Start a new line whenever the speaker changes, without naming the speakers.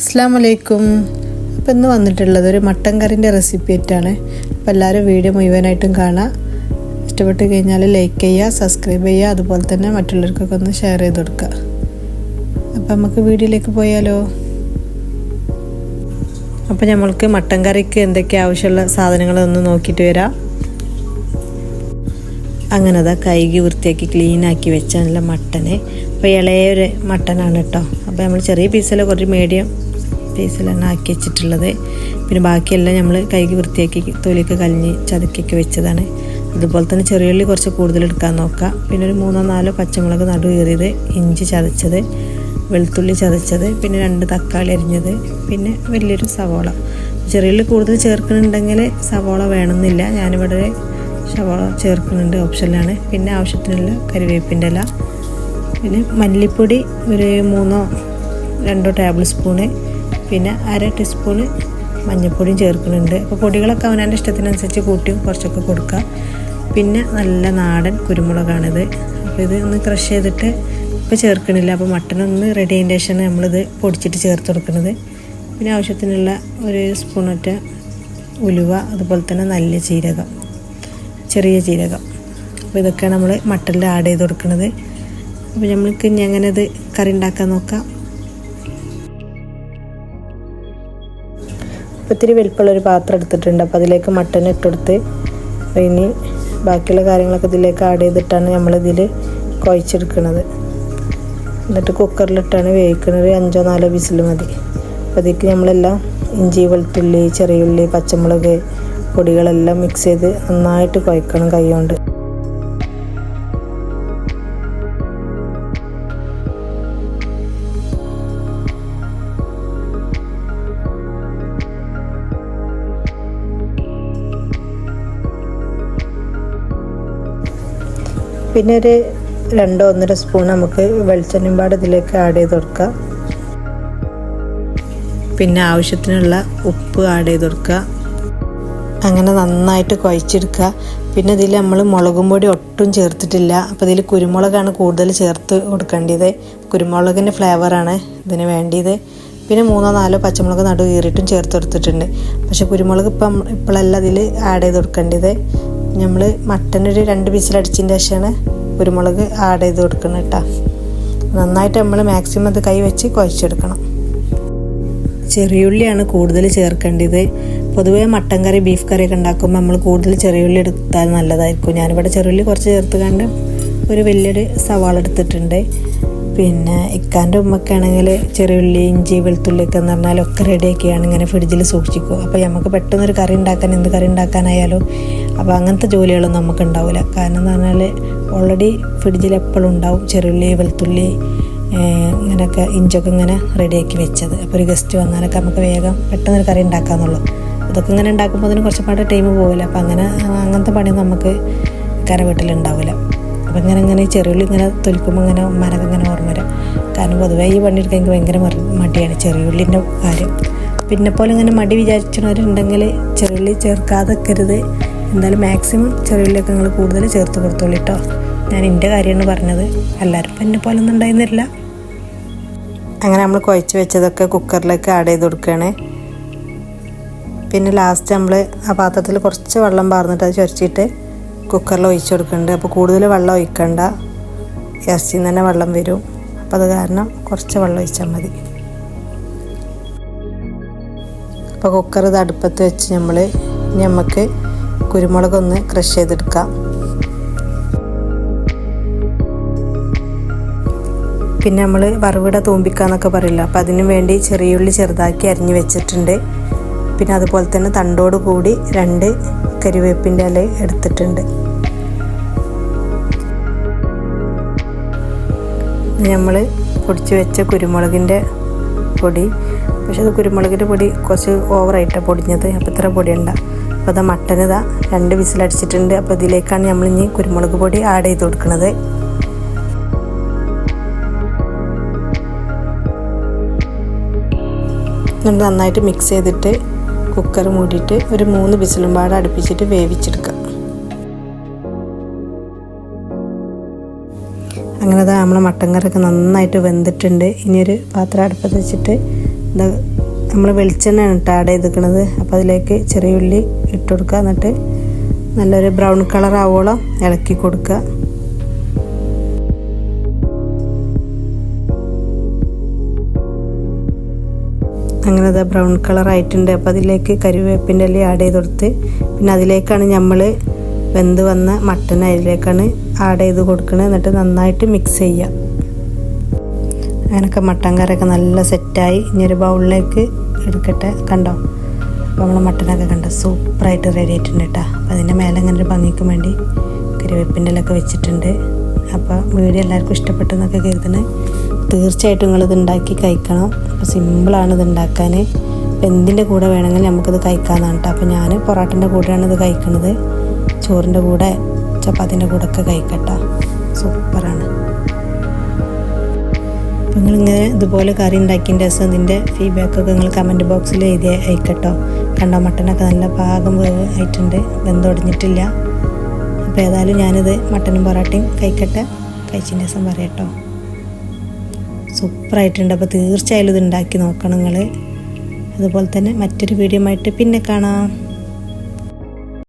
അസ്സാം വലൈക്കും അപ്പോൾ ഇന്ന് വന്നിട്ടുള്ളത് ഒരു മട്ടൻ കറിന്റെ റെസിപ്പി ആയിട്ടാണ്. അപ്പോൾ എല്ലാവരും വീഡിയോ മുഴുവനായിട്ടും കാണാം. ഇഷ്ടപ്പെട്ട് കഴിഞ്ഞാൽ ലൈക്ക് ചെയ്യുക സബ്സ്ക്രൈബ് ചെയ്യുക അതുപോലെ തന്നെ മറ്റുള്ളവർക്കൊക്കെ ഒന്ന് ഷെയർ ചെയ്ത് കൊടുക്കുക. അപ്പോൾ നമുക്ക് വീഡിയോയിലേക്ക് പോയാലോ? അപ്പോൾ നമ്മൾക്ക് മട്ടൻ കറിക്ക് എന്തൊക്കെ ആവശ്യമുള്ള സാധനങ്ങളൊന്ന് നോക്കിയിട്ട് വരാം. അങ്ങനെ അതാ കൈകി വൃത്തിയാക്കി ക്ലീനാക്കി വെച്ച നല്ല മട്ടന്. അപ്പോൾ ഇളയൊരു മട്ടനാണ് കേട്ടോ. അപ്പോൾ നമ്മൾ ചെറിയ പീസിൽ കുറച്ച് മീഡിയം പീസിലാണ് ആക്കി വെച്ചിട്ടുള്ളത്. പിന്നെ ബാക്കിയെല്ലാം നമ്മൾ കൈക്ക് വൃത്തിയാക്കി തൊലിയൊക്കെ കലിഞ്ഞ് ചതുക്കിയൊക്കെ വെച്ചതാണ്. അതുപോലെ തന്നെ ചെറിയുള്ളി കുറച്ച് കൂടുതൽ എടുക്കാൻ നോക്കുക പിന്നെ ഒരു മൂന്നോ നാലോ പച്ചമുളക് നടു കയറിയത് ഇഞ്ചി ചതച്ചത് വെളുത്തുള്ളി ചതച്ചത് പിന്നെ രണ്ട് തക്കാളി അരിഞ്ഞത് പിന്നെ വലിയൊരു സവോള. ചെറിയുള്ളി കൂടുതൽ ചേർക്കുന്നുണ്ടെങ്കിൽ സവോള വേണമെന്നില്ല. ഞാനിവിടെ സവോള ചേർക്കുന്നുണ്ട് ഓപ്ഷനിലാണ്. പിന്നെ ആവശ്യത്തിനുള്ള കറിവേപ്പിന്റെ ഇല പിന്നെ മല്ലിപ്പൊടി ഒരു മൂന്നോ രണ്ടോ ടേബിൾ സ്പൂണ് പിന്നെ അര ടീസ്പൂണ് മഞ്ഞൾപ്പൊടിയും ചേർക്കുന്നുണ്ട്. അപ്പോൾ പൊടികളൊക്കെ അവനവന്റെ ഇഷ്ടത്തിനനുസരിച്ച് കൂട്ടിയും കുറച്ചൊക്കെ കൊടുക്കുക പിന്നെ നല്ല നാടൻ കുരുമുളകാണിത്. അപ്പോൾ ഇത് ഒന്ന് ക്രഷ് ചെയ്തിട്ട് ഇപ്പോൾ ചേർക്കണില്ല. അപ്പോൾ മട്ടൺ ഒന്ന് റെഡി ആയതിന്റെ ശേഷമാണ് നമ്മളിത് പൊടിച്ചിട്ട് ചേർത്ത് കൊടുക്കുന്നത് പിന്നെ ആവശ്യത്തിനുള്ള ഒരു സ്പൂണൊറ്റ ഉലുവ അതുപോലെ തന്നെ നല്ല ജീരകം ചെറിയ ജീരകം. അപ്പോൾ ഇതൊക്കെയാണ് നമ്മൾ മട്ടണിൽ ആഡ് ചെയ്ത് കൊടുക്കുന്നത് അപ്പോൾ നമ്മൾക്ക് ഇനി അങ്ങനെ ഇത് കറി ഉണ്ടാക്കാൻ നോക്കാം. ഇത്തിരി വലിപ്പമുള്ള ഒരു പാത്രം എടുത്തിട്ടുണ്ട്. അപ്പോൾ അതിലേക്ക് മട്ടൻ ഇട്ടെടുത്ത് ഇനി ബാക്കിയുള്ള കാര്യങ്ങളൊക്കെ ഇതിലേക്ക് ആഡ് ചെയ്തിട്ടാണ് നമ്മളിതിൽ കുഴച്ചെടുക്കുന്നത് എന്നിട്ട് കുക്കറിലിട്ടാണ് വേവിക്കുന്നത് അഞ്ചോ നാലോ വിസിൽ മതി. അപ്പോൾ അതിലേക്ക് നമ്മളെല്ലാം ഇഞ്ചി വെളുത്തുള്ളി ചെറിയുള്ളി പച്ചമുളക് പൊടികളെല്ലാം മിക്സ് ചെയ്ത് നന്നായിട്ട് കുഴക്കണം കൈ കൊണ്ട്. പിന്നെ ഒരു രണ്ടോ ഒന്നര സ്പൂൺ നമുക്ക് വെളിച്ചെണ്ണയും പാട് ഇതിലേക്ക് ആഡ് ചെയ്ത് കൊടുക്കാം. പിന്നെ ആവശ്യത്തിനുള്ള ഉപ്പ് ആഡ് ചെയ്ത് കൊടുക്കുക. അങ്ങനെ നന്നായിട്ട് കുഴച്ചെടുക്കുക. പിന്നെ ഇതിൽ നമ്മൾ മുളകും പൊടി ഒട്ടും ചേർത്തിട്ടില്ല. അപ്പോൾ ഇതിൽ കുരുമുളകാണ് കൂടുതൽ ചേർത്ത് കൊടുക്കേണ്ടത്. കുരുമുളകിന്റെ ഫ്ലേവറാണ് ഇതിന് വേണ്ടിയത് പിന്നെ മൂന്നോ നാലോ പച്ചമുളക് നടു കീറിയിട്ടും ചേർത്ത് കൊടുത്തിട്ടുണ്ട്. പക്ഷേ കുരുമുളക് ഇപ്പം ഇപ്പോഴല്ല ഇതിൽ ആഡ് ചെയ്ത് കൊടുക്കേണ്ടത്. നമ്മൾ മട്ടൻ ഒരു രണ്ട് പീസിലടിച്ചതിന്റെ ശേഷമാണ് കുരുമുളക് ആഡ് ചെയ്ത് കൊടുക്കുന്നത് കേട്ടോ നന്നായിട്ട് നമ്മൾ മാക്സിമം അത് കൈ വെച്ച് കുഴച്ചെടുക്കണം. ചെറിയുള്ളിയാണ് കൂടുതൽ ചേർക്കേണ്ടത്. പൊതുവേ മട്ടൻ കറി ബീഫ് കറിയൊക്കെ ഉണ്ടാക്കുമ്പോൾ നമ്മൾ കൂടുതൽ ചെറിയുള്ളി എടുത്താൽ നല്ലതായിരിക്കും. ഞാനിവിടെ ചെറിയുള്ളി കുറച്ച് ചേർത്ത് കണ്ട് ഒരു വലിയൊരു സവാള എടുത്തിട്ടുണ്ട്. പിന്നെ ഇക്കാന്റെ ഉമ്മക്കാണെങ്കിൽ ചെറിയ ഉള്ളി ഇഞ്ചി വെളുത്തുള്ളിയൊക്കെ എന്ന് പറഞ്ഞാൽ ഒക്കെ റെഡിയാക്കിയാണ് ഇങ്ങനെ ഫ്രിഡ്ജിൽ സൂക്ഷിക്കും അപ്പോൾ നമുക്ക് പെട്ടെന്നൊരു കറി ഉണ്ടാക്കാൻ എന്ത് കറി ഉണ്ടാക്കാനായാലും അപ്പോൾ അങ്ങനത്തെ ജോലികളൊന്നും നമുക്ക് ഉണ്ടാവില്ല. കാരണം എന്ന് പറഞ്ഞാൽ ഓൾറെഡി ഫ്രിഡ്ജിൽ എപ്പോഴും ഉണ്ടാവും ചെറിയുള്ളി വെളുത്തുള്ളി ഇങ്ങനെയൊക്കെ ഇഞ്ചൊക്കെ ഇങ്ങനെ റെഡിയാക്കി വെച്ചത്. അപ്പോൾ ഒരു ഗസ്റ്റ് വന്നാലൊക്കെ നമുക്ക് വേഗം പെട്ടെന്നൊരു കറി ഉണ്ടാക്കാമെന്നുള്ളൂ അതൊക്കെ ഇങ്ങനെ ഉണ്ടാക്കുമ്പോൾ അതിന് കുറച്ചുപാട് ടൈം പോകില്ല അപ്പോൾ അങ്ങനെ അങ്ങനത്തെ പണി നമുക്ക് കര വീട്ടിലുണ്ടാവില്ല അപ്പോൾ ഇങ്ങനെ ഇങ്ങനെ ചെറിയുള്ളി ഇങ്ങനെ തൊലിക്കുമ്പോൾ ഇങ്ങനെ ഉമ്മാനൊക്കെ ഇങ്ങനെ ഓർമ്മ വരാം. കാരണം പൊതുവേ ഈ പണിയെടുക്കാൻ എനിക്ക് ഭയങ്കര മടിയാണ് ചെറിയുള്ളിന്റെ കാര്യം. പിന്നെ പോലെ ഇങ്ങനെ മടി വിചാരിച്ചവരുണ്ടെങ്കിൽ ചെറിയുള്ളി ചേർക്കാതെ വെക്കരുത് എന്തായാലും മാക്സിമം ചെറിയുള്ളിയൊക്കെ നിങ്ങൾ കൂടുതൽ ചേർത്ത് കൊടുത്തോളൂ കേട്ടോ ഞാൻ എന്റെ കാര്യമാണ് പറഞ്ഞത്. എല്ലാവരും എന്നെ പോലെ ഒന്നും ഉണ്ടായിരുന്നില്ല. അങ്ങനെ നമ്മൾ കുഴച്ച് വെച്ചതൊക്കെ കുക്കറിലേക്ക് ആഡ് ചെയ്ത് കൊടുക്കുകയാണ് പിന്നെ ലാസ്റ്റ് നമ്മൾ ആ പാത്രത്തിൽ കുറച്ച് വെള്ളം പാർന്നിട്ട് അത് ചൊരച്ചിട്ട് കുക്കറിൽ ഒഴിച്ച് കൊടുക്കുന്നുണ്ട് അപ്പോൾ കൂടുതൽ വെള്ളം ഒഴിക്കണ്ട. ഇറച്ചിയിൽ തന്നെ വെള്ളം വരും. അപ്പോൾ അത് കാരണം കുറച്ച് വെള്ളം ഒഴിച്ചാൽ മതി. അപ്പോൾ കുക്കർ ഇത് അടുപ്പത്ത് വെച്ച് നമ്മൾ നമുക്ക് കുരുമുളകൊന്ന് ക്രഷ് ചെയ്തെടുക്കാം. പിന്നെ നമ്മൾ വറവിട തൂമ്പിക്കാന്നൊക്കെ പറയില്ല? അപ്പോൾ അതിനു വേണ്ടി ചെറിയുള്ളി ചെറുതാക്കി അരിഞ്ഞ് വെച്ചിട്ടുണ്ട്. പിന്നെ അതുപോലെ തന്നെ തണ്ടോട് കൂടി രണ്ട് കരിവേപ്പിന്റെ ഇല എടുത്തിട്ടുണ്ട്. നമ്മൾ പൊടിച്ച് വെച്ച കുരുമുളകിന്റെ പൊടി. പക്ഷെ അത് കുരുമുളകിന്റെ പൊടി കുറച്ച് ഓവറായിട്ടാണ് പൊടിഞ്ഞത്. അപ്പോൾ ഇത്ര പൊടി ഉണ്ട അപ്പോൾ അത് മട്ടൻ ഇതാ രണ്ട് വിസിലടിച്ചിട്ടുണ്ട്. അപ്പോൾ ഇതിലേക്കാണ് നമ്മൾ ഇനി കുരുമുളക് പൊടി ആഡ് ചെയ്ത് കൊടുക്കുന്നത് നമ്മൾ നന്നായിട്ട് മിക്സ് ചെയ്തിട്ട് കുക്കർ മൂടിയിട്ട് ഒരു മൂന്ന് വിസിലും പാടെ അടുപ്പിച്ചിട്ട് വേവിച്ചെടുക്കാം അങ്ങനെ നമ്മളെ മട്ടൻ കറിയൊക്കെ നന്നായിട്ട് വെന്തിട്ടുണ്ട്. ഇനിയൊരു പാത്രം അടുപ്പത്ത് വെച്ചിട്ട് ഇത് നമ്മൾ വെളിച്ചെണ്ണയാണ് കേട്ടോ ആഡ് ചെയ്തിരിക്കുന്നത്. അപ്പോൾ അതിലേക്ക് ചെറിയ ഉള്ളി ഇട്ട് കൊടുക്കുക. എന്നിട്ട് നല്ലൊരു ബ്രൗൺ കളർ ആവോളം ഇളക്കി കൊടുക്കുക. അങ്ങനെ അത് ബ്രൗൺ കളർ ആയിട്ടുണ്ട്. അപ്പോൾ അതിലേക്ക് കരുവേപ്പിന്റെ ഇല ആഡ് ചെയ്ത് കൊടുത്ത്. പിന്നെ അതിലേക്കാണ് നമ്മൾ വെന്ത് വന്ന മട്ടൻ അതിലേക്കാണ് ആഡ് ചെയ്ത് കൊടുക്കുന്നത് എന്നിട്ട് നന്നായിട്ട് മിക്സ് ചെയ്യുക അങ്ങനെയൊക്കെ മട്ടൻ കറിയൊക്കെ നല്ല സെറ്റായി ഇനി ഒരു ബൗളിലേക്ക് എടുക്കട്ടെ. കണ്ടോ? അപ്പോൾ നമ്മൾ മട്ടനൊക്കെ കണ്ടോ? സൂപ്പറായിട്ട് റെഡി ആയിട്ടുണ്ട് കേട്ടോ അപ്പോൾ അതിന്റെ മേലെ ഇങ്ങനെ ഒരു ഭംഗിക്ക് വേണ്ടി കരുവേപ്പിന്റെ ഇലയൊക്കെ വെച്ചിട്ടുണ്ട്. അപ്പോൾ വീഡിയോ എല്ലാവർക്കും ഇഷ്ടപ്പെട്ടെന്നൊക്കെ കരുതുന്നത് തീർച്ചയായിട്ടും നിങ്ങളിത് ഉണ്ടാക്കി കഴിക്കണം. അപ്പോൾ സിമ്പിളാണ് ഇത് ഉണ്ടാക്കാൻ. എന്തിന്റെ കൂടെ വേണമെങ്കിൽ നമുക്കിത് കഴിക്കാമെന്നാണ് കേട്ടോ. അപ്പോൾ ഞാൻ പൊറോട്ടന്റെ കൂടെയാണ് ഇത് കഴിക്കുന്നത് ചോറിന്റെ കൂടെ ചപ്പാത്തിന്റെ കൂടെ ഒക്കെ കഴിക്കട്ടോ. സൂപ്പറാണ്. അപ്പോൾ നിങ്ങളിങ്ങനെ ഇതുപോലെ കറി ഉണ്ടാക്കിയതിന്റെ രസം ഇതിന്റെ ഫീഡ്ബാക്കൊക്കെ നിങ്ങൾ കമന്റ് ബോക്സിൽ എഴുതി അയക്കട്ടോ. കണ്ടോ മട്ടനൊക്കെ നല്ല പാകം ആയിട്ടുണ്ട്. വെന്തൊടിഞ്ഞിട്ടില്ല അപ്പോൾ ഏതായാലും ഞാനിത് മട്ടനും പൊറോട്ടയും കഴിക്കട്ടെ. കഴിച്ചതിന്റെ രസം പറയട്ടോ. സൂപ്പറായിട്ടുണ്ട്. അപ്പോൾ തീർച്ചയായും ഇത് ഉണ്ടാക്കി നോക്കണം നിങ്ങൾ. അതുപോലെ തന്നെ മറ്റൊരു വീഡിയോ ആയിട്ട് പിന്നെ കാണാം.